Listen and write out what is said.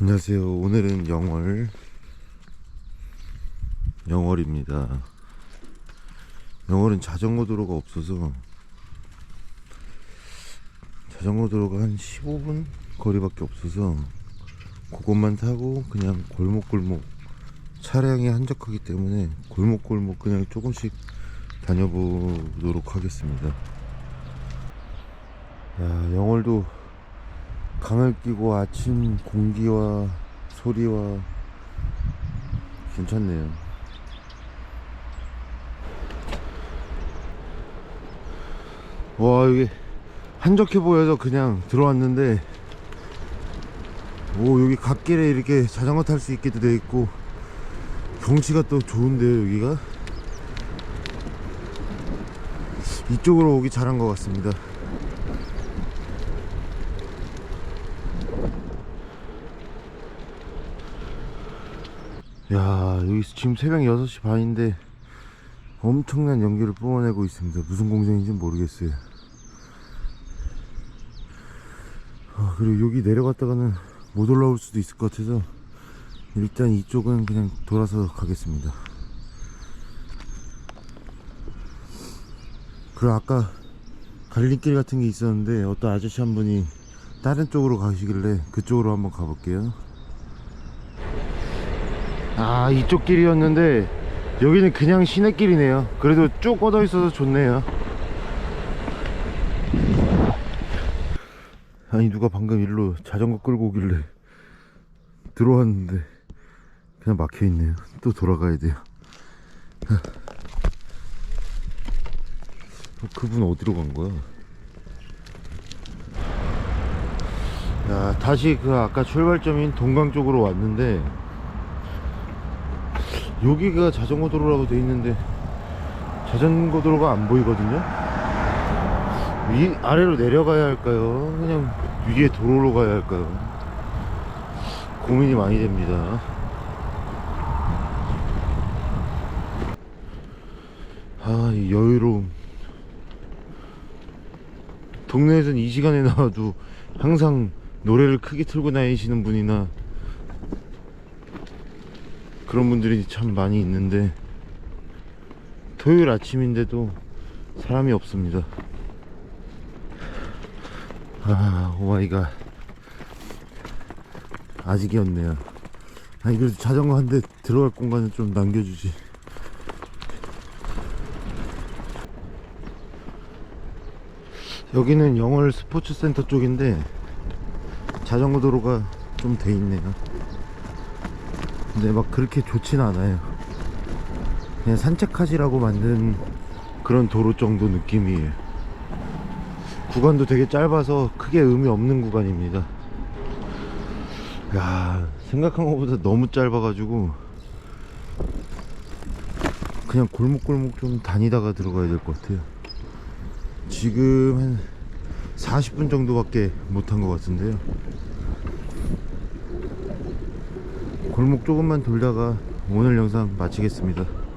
안녕하세요. 오늘은 영월 영월입니다. 영월은 자전거 도로가 없어서 자전거 도로가 한 15분 거리밖에 없어서 그것만 타고 그냥 골목골목 차량이 한적하기 때문에 골목골목 그냥 조금씩 다녀보도록 하겠습니다. 야, 영월도 강을 끼고 아침 공기와 소리와 괜찮네요. 와 여기 한적해 보여서 그냥 들어왔는데 오 여기 갓길에 이렇게 자전거 탈 수 있게도 돼 있고 경치가 또 좋은데요 여기가 이쪽으로 오기 잘한 것 같습니다. 야 여기 지금 새벽 6시 반인데 엄청난 연기를 뿜어내고 있습니다. 무슨 공장인지 모르겠어요. 아, 그리고 여기 내려갔다가는 못 올라올 수도 있을 것 같아서 일단 이쪽은 그냥 돌아서 가겠습니다. 그리고 아까 갈림길 같은 게 있었는데 어떤 아저씨 한 분이 다른 쪽으로 가시길래 그쪽으로 한번 가볼게요 아 이쪽 길이었는데 여기는 그냥 시내길이네요. 그래도 쭉 뻗어 있어서 좋네요. 아니 누가 방금 일로 자전거 끌고 오길래 들어왔는데 그냥 막혀 있네요. 또 돌아가야 돼요. 어, 그분 어디로 간 거야? 야 다시 그 아까 출발점인 동강 쪽으로 왔는데 여기가 자전거 도로라고 돼 있는데 자전거 도로가 안 보이거든요. 위 아래로 내려가야 할까요? 그냥 위에 도로로 가야 할까요? 고민이 많이 됩니다. 아, 이 여유로움. 동네에선 이 시간에 나와도 항상 노래를 크게 틀고 다니시는 분이나 그런 분들이 참 많이 있는데 토요일 아침인데도 사람이 없습니다. 아, 오마이갓. 아직이었네요. 아니, 그래도 자전거 한 대 들어갈 공간은 좀 남겨주지. 여기는 영월 스포츠 센터 쪽인데 자전거 도로가 좀 돼 있네요. 근데 막 그렇게 좋진 않아요. 그냥 산책하시라고 만든 그런 도로 정도 느낌이에요. 구간도 되게 짧아서 크게 의미 없는 구간입니다. 야, 생각한 것보다 너무 짧아가지고 그냥 골목골목 좀 다니다가 들어가야 될 것 같아요. 지금 한 40분 정도밖에 못한 것 같은데요. 골목 조금만 돌다가 오늘 영상 마치겠습니다.